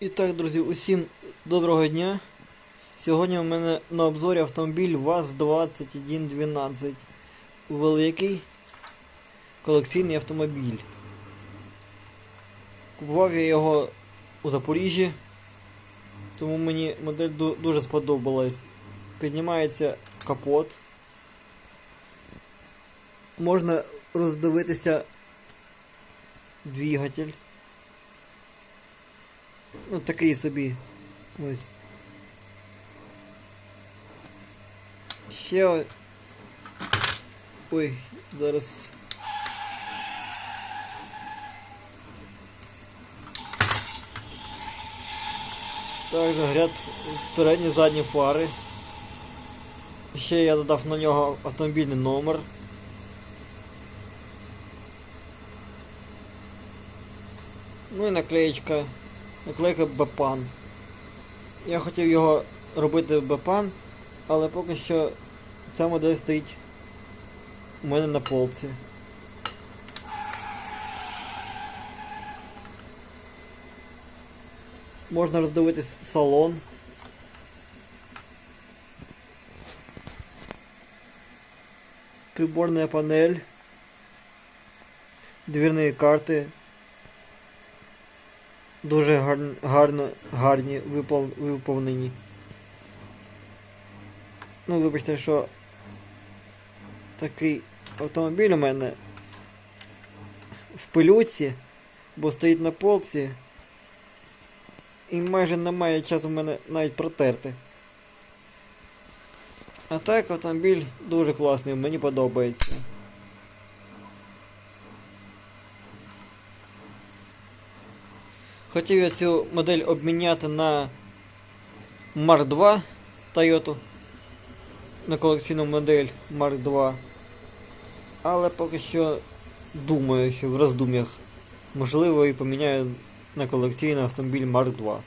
І так, друзі, усім доброго дня. Сьогодні у мене на обзорі автомобіль ВАЗ-2112. Великий колекційний автомобіль. Купував я його у Запоріжжі, тому мені модель дуже сподобалась. Піднімається капот. Можна роздивитися двигатель. Ну, такий собі. Ось. Ще. Ой, зараз. Також горять передні задні фари. Ще я додав на нього автомобільний номер. Ну і наклеєчка. Наклейка Бепан. Я хотів його робити в Бепан, але поки що ця модель стоїть у мене на полці. Можна роздивитись салон. Приборная панель. Двірні карти. Дуже гарно, гарні виповнені. Ну, вибачте, що такий автомобіль у мене в пилюці, бо стоїть на полці. І майже немає часу в мене навіть протерти. А так автомобіль дуже класний, мені подобається. Хотів я цю модель обміняти на Mark 2 Toyota. На колекційну модель Mark 2. Але поки що думаю, що в роздум'ях. Можливо і поміняю на колекційний автомобіль Mark 2.